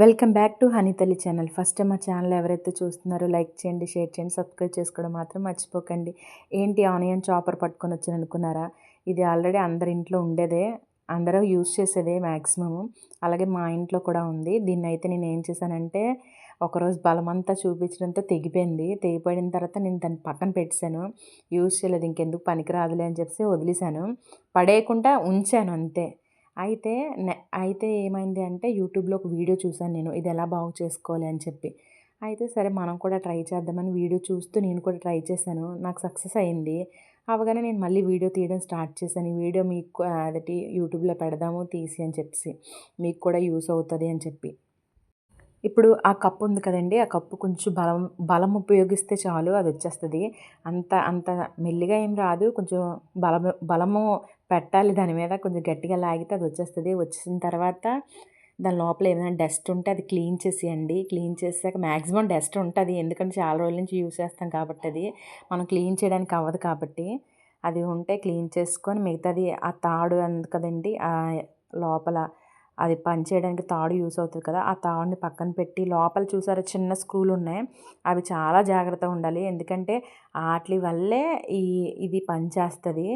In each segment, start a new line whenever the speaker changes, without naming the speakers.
welcome back to హనీతల్లి channel first మా channel ఎవరైతే చూస్తున్నారో లైక్ చేయండి షేర్ చేయండి సబ్స్క్రైబ్ చేసుకోవడం మాత్రం మర్చిపోకండి ఏంటి ఆనియన్ చాపర్ పట్టుకొని వచ్చాను అనుకున్నారా ఇది ఆల్రెడీ అందరి ఇంట్లో ఉండేదే అందరూ యూజ్ చేసేదే మ్యాక్సిమము అలాగే మా ఇంట్లో కూడా ఉంది దీన్ని అయితే నేను ఏం చేశానంటే ఒకరోజు బలమంతా చూపించడంతో తెగిపోయింది తెగిపోయిన తర్వాత నేను దాన్ని పక్కన పెట్టాను యూజ్ చేయలేదు ఇంకెందుకు పనికిరాదులే అని చెప్పేసి వదిలేశాను పడేయకుండా ఉంచాను అంతే అయితే అయితే ఏమైంది అంటే యూట్యూబ్లో ఒక వీడియో చూశాను నేను ఇది ఎలా బాగు చేసుకోవాలి అని చెప్పి అయితే సరే మనం కూడా ట్రై చేద్దామని వీడియో చూస్తూ నేను కూడా ట్రై చేశాను నాకు సక్సెస్ అయింది అవగానే నేను మళ్ళీ వీడియో తీయడం స్టార్ట్ చేశాను ఈ వీడియో మీకు అదటి యూట్యూబ్లో పెడదాము తీసి అని చెప్పేసి మీకు కూడా యూస్ అవుతుంది అని చెప్పి ఇప్పుడు ఆ కప్పు ఉంది కదండి ఆ కప్పు కొంచెం బలం బలం ఉపయోగిస్తే చాలు అది వచ్చేస్తుంది అంత అంత మెల్లిగా ఏం రాదు కొంచెం బలం బలము పెట్టాలి దాని మీద కొంచెం గట్టిగా లాగితే అది వచ్చేస్తుంది వచ్చిన తర్వాత దాని లోపల ఏమైనా డస్ట్ ఉంటే అది క్లీన్ చేసేయండి క్లీన్ చేసాక మ్యాక్సిమం డస్ట్ ఉంటుంది ఎందుకంటే చాలా రోజుల నుంచి యూజ్ చేస్తాం కాబట్టి అది మనం క్లీన్ చేయడానికి అవ్వదు కాబట్టి అది ఉంటే క్లీన్ చేసుకొని మిగతాది ఆ తాడు అంది కదండి ఆ లోపల అది చేయడానికి తాడు యూస్ అవుతుంది కదా ఆ తాడుని పక్కన పెట్టి లోపల చూసారా చిన్న స్క్రూలు ఉన్నాయి అవి చాలా జాగ్రత్తగా ఉండాలి ఎందుకంటే వాటి వల్లే ఈ ఇది పనిచేస్తుంది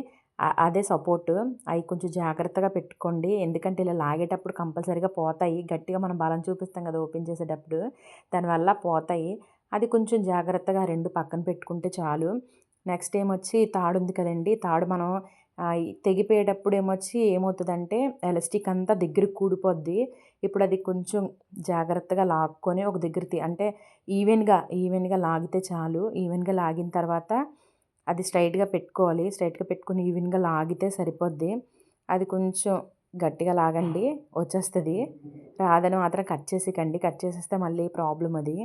అదే సపోర్ట్ అవి కొంచెం జాగ్రత్తగా పెట్టుకోండి ఎందుకంటే ఇలా లాగేటప్పుడు కంపల్సరీగా పోతాయి గట్టిగా మనం బలం చూపిస్తాం కదా ఓపెన్ చేసేటప్పుడు దానివల్ల పోతాయి అది కొంచెం జాగ్రత్తగా రెండు పక్కన పెట్టుకుంటే చాలు నెక్స్ట్ ఏమొచ్చి తాడు ఉంది కదండి తాడు మనం తెగిపోయేటప్పుడు ఏమొచ్చి ఏమవుతుందంటే ఎలాస్టిక్ అంతా దగ్గరకు కూడిపోద్ది ఇప్పుడు అది కొంచెం జాగ్రత్తగా లాక్కొని ఒక దగ్గరికి అంటే ఈవెన్గా ఈవెన్గా లాగితే చాలు ఈవెన్గా లాగిన తర్వాత అది స్ట్రైట్గా పెట్టుకోవాలి స్ట్రైట్గా పెట్టుకుని ఈవెన్గా లాగితే సరిపోద్ది అది కొంచెం గట్టిగా లాగండి వచ్చేస్తుంది రాదని మాత్రం కట్ కండి కట్ చేసేస్తే మళ్ళీ ప్రాబ్లం అది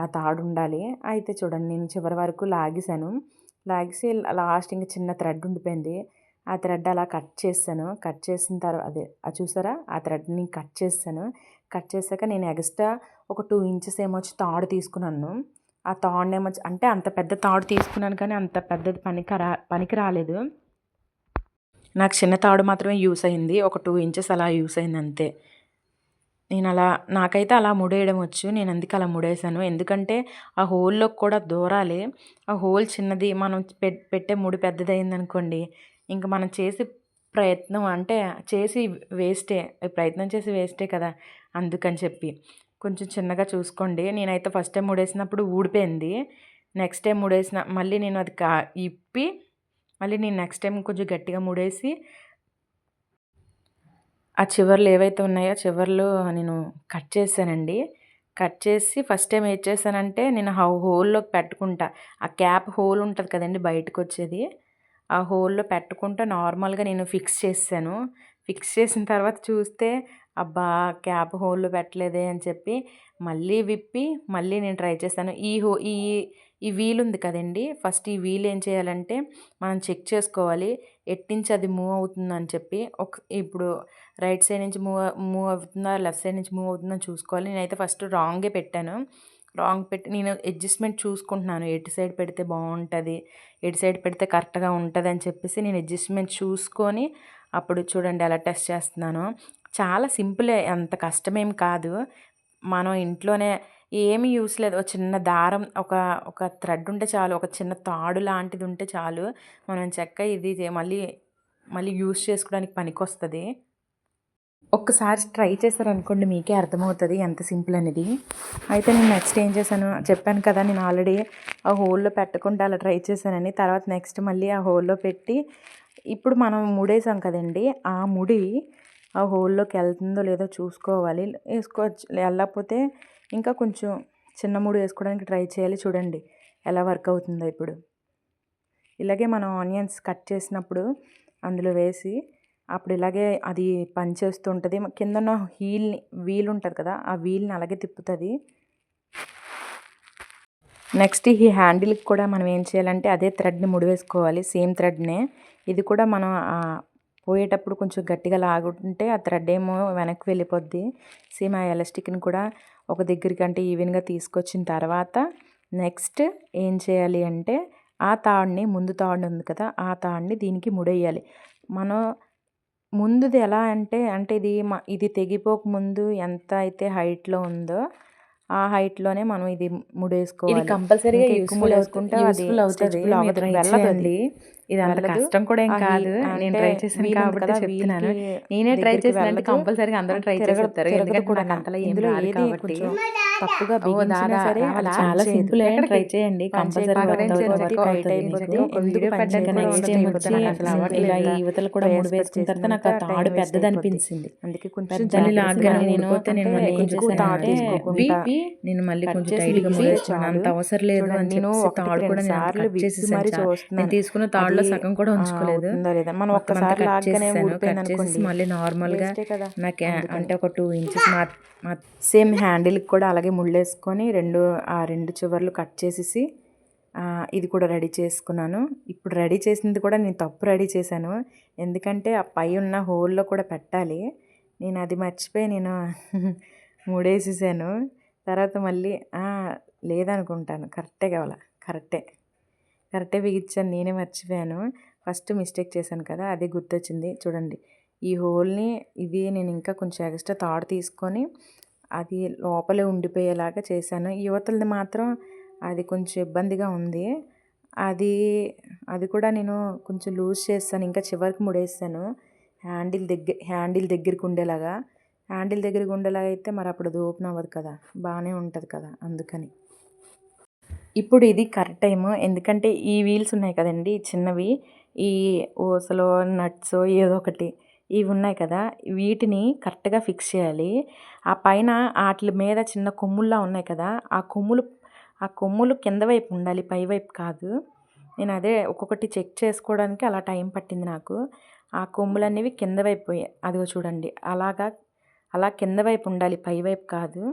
ఆ తాడు ఉండాలి అయితే చూడండి నేను చివరి వరకు లాగేశాను లాగేసి లాస్ట్ ఇంకా చిన్న థ్రెడ్ ఉండిపోయింది ఆ థ్రెడ్ అలా కట్ చేస్తాను కట్ చేసిన తర్వాత అదే చూసారా ఆ థ్రెడ్ని కట్ చేస్తాను కట్ చేశాక నేను ఎక్స్ట్రా ఒక టూ ఇంచెస్ ఏమొచ్చి తాడు తీసుకున్నాను ఆ తాడునేమో అంటే అంత పెద్ద తాడు తీసుకున్నాను కానీ అంత పెద్దది పనికి రా పనికి రాలేదు నాకు చిన్న తాడు మాత్రమే యూస్ అయింది ఒక టూ ఇంచెస్ అలా యూస్ అయింది అంతే నేను అలా నాకైతే అలా ముడేయడం వచ్చు నేను అందుకే అలా ముడేసాను ఎందుకంటే ఆ హోల్లో కూడా దూరాలి ఆ హోల్ చిన్నది మనం పెట్టే ముడి పెద్దదైంది అనుకోండి ఇంకా మనం చేసి ప్రయత్నం అంటే చేసి వేస్టే ప్రయత్నం చేసి వేస్టే కదా అందుకని చెప్పి కొంచెం చిన్నగా చూసుకోండి నేనైతే ఫస్ట్ టైం ఊడేసినప్పుడు ఊడిపోయింది నెక్స్ట్ టైం ఊడేసిన మళ్ళీ నేను అది కా ఇప్పి మళ్ళీ నేను నెక్స్ట్ టైం కొంచెం గట్టిగా ముడేసి ఆ చివర్లు ఏవైతే ఉన్నాయో చివర్లు నేను కట్ చేశానండి కట్ చేసి ఫస్ట్ టైం ఏం చేశానంటే నేను ఆ హోల్లోకి పెట్టుకుంటా ఆ క్యాప్ హోల్ ఉంటుంది కదండి బయటకు వచ్చేది ఆ హోల్లో పెట్టుకుంటా నార్మల్గా నేను ఫిక్స్ చేశాను ఫిక్స్ చేసిన తర్వాత చూస్తే అబ్బా క్యాబ్ హోల్లు పెట్టలేదే అని చెప్పి మళ్ళీ విప్పి మళ్ళీ నేను ట్రై చేస్తాను ఈ హో ఈ ఈ వీల్ ఉంది కదండి ఫస్ట్ ఈ వీల్ ఏం చేయాలంటే మనం చెక్ చేసుకోవాలి ఎట్టించి అది మూవ్ అవుతుందని చెప్పి ఒక ఇప్పుడు రైట్ సైడ్ నుంచి మూవ్ మూవ్ అవుతుందా లెఫ్ట్ సైడ్ నుంచి మూవ్ అవుతుందని చూసుకోవాలి నేనైతే ఫస్ట్ రాంగే పెట్టాను రాంగ్ పెట్టి నేను అడ్జస్ట్మెంట్ చూసుకుంటున్నాను ఎటు సైడ్ పెడితే బాగుంటుంది ఎటు సైడ్ పెడితే కరెక్ట్గా ఉంటుంది అని చెప్పేసి నేను అడ్జస్ట్మెంట్ చూసుకొని అప్పుడు చూడండి అలా టెస్ట్ చేస్తున్నాను చాలా సింపులే అంత కష్టమేం కాదు మనం ఇంట్లోనే ఏమి యూస్ లేదు ఒక చిన్న దారం ఒక ఒక థ్రెడ్ ఉంటే చాలు ఒక చిన్న తాడు లాంటిది ఉంటే చాలు మనం చెక్క ఇది మళ్ళీ మళ్ళీ యూస్ చేసుకోవడానికి పనికొస్తుంది ఒక్కసారి ట్రై చేశారనుకోండి మీకే అర్థమవుతుంది ఎంత సింపుల్ అనేది అయితే నేను నెక్స్ట్ ఏం చేశాను చెప్పాను కదా నేను ఆల్రెడీ ఆ హోల్లో పెట్టకుండా అలా ట్రై చేశానని తర్వాత నెక్స్ట్ మళ్ళీ ఆ హోల్లో పెట్టి ఇప్పుడు మనం ముడేసాం కదండి ఆ ముడి ఆ హోల్లోకి వెళ్తుందో లేదో చూసుకోవాలి వేసుకోవచ్చు వెళ్ళకపోతే ఇంకా కొంచెం చిన్న మూడు వేసుకోవడానికి ట్రై చేయాలి చూడండి ఎలా వర్క్ అవుతుందో ఇప్పుడు ఇలాగే మనం ఆనియన్స్ కట్ చేసినప్పుడు అందులో వేసి అప్పుడు ఇలాగే అది పనిచేస్తూ ఉంటుంది కింద ఉన్న హీల్ని వీల్ ఉంటుంది కదా ఆ వీల్ని అలాగే తిప్పుతుంది నెక్స్ట్ ఈ హ్యాండిల్కి కూడా మనం ఏం చేయాలంటే అదే థ్రెడ్ని ముడివేసుకోవాలి సేమ్ థ్రెడ్నే ఇది కూడా మనం పోయేటప్పుడు కొంచెం గట్టిగా లాగుంటే ఆ థ్రెడ్ ఏమో వెనక్కి వెళ్ళిపోద్ది సేమ్ ఆ ఎలాస్టిక్ని కూడా ఒక దగ్గరికి అంటే ఈవెన్గా తీసుకొచ్చిన తర్వాత నెక్స్ట్ ఏం చేయాలి అంటే ఆ తాడుని ముందు తాడు ఉంది కదా ఆ తాడుని దీనికి ముడేయాలి మనం ముందుది ఎలా అంటే అంటే ఇది ఇది తెగిపోక ముందు ఎంత అయితే హైట్లో ఉందో ఆ హైట్లోనే మనం ఇది ముడేసుకోవాలి కంపల్సరీగా ఎక్కువ వేసుకుంటే అది అవుతుంది వెళ్ళదండి ఇది అంత కష్టం కూడా ఏం కాదు నేను ట్రై చేశాను కాబట్టి చెప్తున్నాను నేనే ట్రై అంటే కంపల్సరీగా అందరూ ట్రై చేస్తారు ఎందుకంటే కూడా అంతలా ఏం రాదు కాబట్టి తప్పుగా బిగించినా సరే చాలా సింపుల్ ట్రై చేయండి ఇలా ఈ యువతలు కూడా మూడు వేసుకున్న తర్వాత నాకు ఆ తాడు పెద్దది అనిపించింది అందుకే కొంచెం నేను నేను మళ్ళీ కొంచెం టైట్గా మూడేసుకున్నాను అంత అవసరం లేదు నేను తాడు కూడా నేను తీసుకున్న తాడు సగం కూడా ఉంచుకోలేదు మనం ఒక్కసారి కట్ మళ్ళీ నార్మల్గా నాకు అంటే ఒక టూ ఇంచెస్ మా సేమ్ హ్యాండిల్కి కూడా అలాగే ముళ్ళేసుకొని రెండు ఆ రెండు చివర్లు కట్ చేసేసి ఇది కూడా రెడీ చేసుకున్నాను ఇప్పుడు రెడీ చేసింది కూడా నేను తప్పు రెడీ చేశాను ఎందుకంటే ఆ పై ఉన్న హోల్లో కూడా పెట్టాలి నేను అది మర్చిపోయి నేను మూడేసేసాను తర్వాత మళ్ళీ లేదనుకుంటాను కరెక్టే కావాలా కరెక్టే కరెక్టే బిగించాను నేనే మర్చిపోయాను ఫస్ట్ మిస్టేక్ చేశాను కదా అది గుర్తొచ్చింది చూడండి ఈ హోల్ని ఇది నేను ఇంకా కొంచెం ఎక్స్ట్రా తాడు తీసుకొని అది లోపలే ఉండిపోయేలాగా చేశాను యువతలది మాత్రం అది కొంచెం ఇబ్బందిగా ఉంది అది అది కూడా నేను కొంచెం లూజ్ చేస్తాను ఇంకా చివరికి ముడేస్తాను హ్యాండిల్ దగ్గర హ్యాండిల్ దగ్గరికి ఉండేలాగా హ్యాండిల్ దగ్గరికి ఉండేలాగా అయితే మరి అప్పుడు అది ఓపెన్ అవ్వదు కదా బాగానే ఉంటుంది కదా అందుకని ఇప్పుడు ఇది కరెక్ట్ టైం ఎందుకంటే ఈ వీల్స్ ఉన్నాయి కదండి చిన్నవి ఈ ఊసలో నట్స్ ఏదో ఒకటి ఇవి ఉన్నాయి కదా వీటిని కరెక్ట్గా ఫిక్స్ చేయాలి ఆ పైన వాటి మీద చిన్న కొమ్ముల్లా ఉన్నాయి కదా ఆ కొమ్ములు ఆ కొమ్ములు కింద వైపు ఉండాలి పై వైపు కాదు నేను అదే ఒక్కొక్కటి చెక్ చేసుకోవడానికి అలా టైం పట్టింది నాకు ఆ కొమ్ములు అనేవి కింద వైపు అదిగో చూడండి అలాగా అలా కింద వైపు ఉండాలి పై వైపు కాదు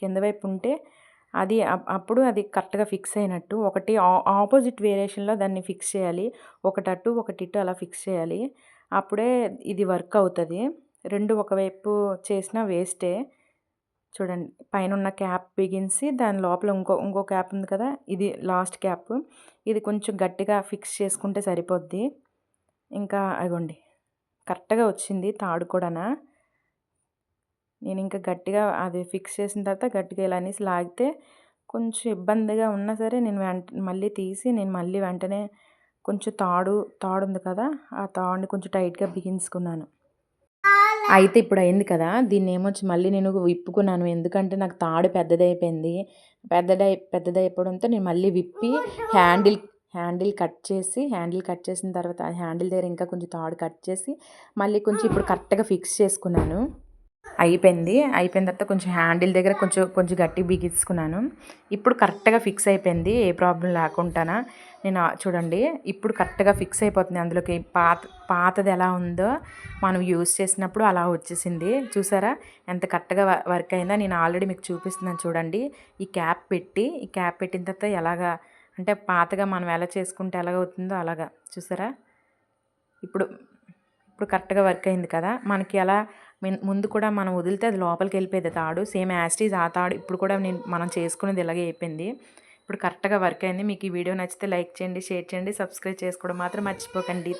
కింద వైపు ఉంటే అది అప్పుడు అది కరెక్ట్గా ఫిక్స్ అయినట్టు ఒకటి ఆపోజిట్ వేరియేషన్లో దాన్ని ఫిక్స్ చేయాలి ఒకటి అటు ఒకటి ఇటు అలా ఫిక్స్ చేయాలి అప్పుడే ఇది వర్క్ అవుతుంది రెండు ఒకవైపు చేసినా వేస్టే చూడండి పైన ఉన్న క్యాప్ బిగించి దాని లోపల ఇంకో ఇంకో క్యాప్ ఉంది కదా ఇది లాస్ట్ క్యాప్ ఇది కొంచెం గట్టిగా ఫిక్స్ చేసుకుంటే సరిపోద్ది ఇంకా అదిగోండి కరెక్ట్గా వచ్చింది తాడు కూడా నేను ఇంకా గట్టిగా అది ఫిక్స్ చేసిన తర్వాత గట్టిగా ఇలా అనేసి లాగితే కొంచెం ఇబ్బందిగా ఉన్నా సరే నేను వెంట మళ్ళీ తీసి నేను మళ్ళీ వెంటనే కొంచెం తాడు తాడు ఉంది కదా ఆ తాడుని కొంచెం టైట్గా బిగించుకున్నాను అయితే ఇప్పుడు అయింది కదా దీన్ని ఏమొచ్చి మళ్ళీ నేను విప్పుకున్నాను ఎందుకంటే నాకు తాడు పెద్దదైపోయింది పెద్దదై పెద్దదైపోవడంతో నేను మళ్ళీ విప్పి హ్యాండిల్ హ్యాండిల్ కట్ చేసి హ్యాండిల్ కట్ చేసిన తర్వాత హ్యాండిల్ దగ్గర ఇంకా కొంచెం తాడు కట్ చేసి మళ్ళీ కొంచెం ఇప్పుడు కరెక్ట్గా ఫిక్స్ చేసుకున్నాను అయిపోయింది అయిపోయిన తర్వాత కొంచెం హ్యాండిల్ దగ్గర కొంచెం కొంచెం గట్టి బిగించుకున్నాను ఇప్పుడు కరెక్ట్గా ఫిక్స్ అయిపోయింది ఏ ప్రాబ్లం లేకుండా నేను చూడండి ఇప్పుడు కరెక్ట్గా ఫిక్స్ అయిపోతుంది అందులోకి పాత పాతది ఎలా ఉందో మనం యూజ్ చేసినప్పుడు అలా వచ్చేసింది చూసారా ఎంత కరెక్ట్గా వర్క్ అయిందో నేను ఆల్రెడీ మీకు చూపిస్తున్నాను చూడండి ఈ క్యాప్ పెట్టి ఈ క్యాప్ పెట్టిన తర్వాత ఎలాగా అంటే పాతగా మనం ఎలా చేసుకుంటే ఎలాగ అవుతుందో అలాగా చూసారా ఇప్పుడు ఇప్పుడు కరెక్ట్గా వర్క్ అయింది కదా మనకి ఎలా ముందు కూడా మనం వదిలితే అది లోపలికి వెళ్ళిపోయేది తాడు సేమ్ యాస్టీజ్ ఆ తాడు ఇప్పుడు కూడా నేను మనం చేసుకునేది ఇలాగే అయిపోయింది ఇప్పుడు కరెక్ట్గా వర్క్ అయింది మీకు ఈ వీడియో నచ్చితే లైక్ చేయండి షేర్ చేయండి సబ్స్క్రైబ్ చేసుకోవడం మాత్రం మర్చిపోకండి